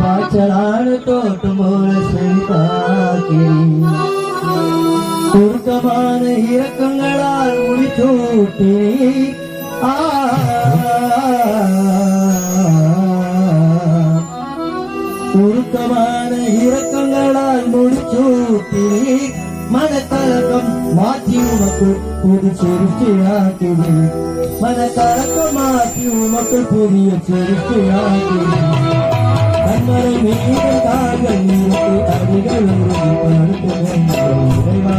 पाचार तोटी तूान हीर कंगा மாற்றி உமக்கு புது சிருஷ்டியாக்கிறேன் மனக்கலக்கம் மாற்றி உமக்கு புதிய சிருஷ்டியாக்கிறேன் கண்மலை மீது கால்கள் நீருக்கு அடிகள் உறுதிப்படுத்தும் இறைவா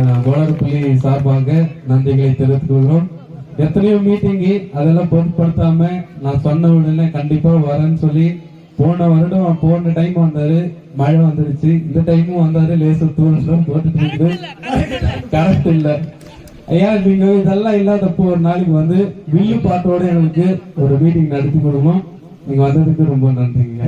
உங்களுக்கு கோளர்பள்ளி சார்பாக நன்றிகளை தெரிவித்துக் கொள்கிறோம். எத்தனையோ மீட்டிங்கு அதெல்லாம் பொருட்படுத்தாம நான் சொன்ன உடனே கண்டிப்பா வரேன்னு சொல்லி போன வருடம் போன டைம் வந்தாரு மழை வந்துருச்சு. இந்த டைமும் வந்தாரு லேசு தூரம் போட்டுட்டு இருக்குது. கரெக்ட் இல்லை. ஐயா நீங்க இதெல்லாம் இல்லாதப்போ ஒரு நாளைக்கு வந்து வில்லு பாட்டோட எங்களுக்கு ஒரு மீட்டிங் நடத்தி கொடுக்கணும் நீங்க வந்ததுக்கு ரொம்ப நன்றிங்க.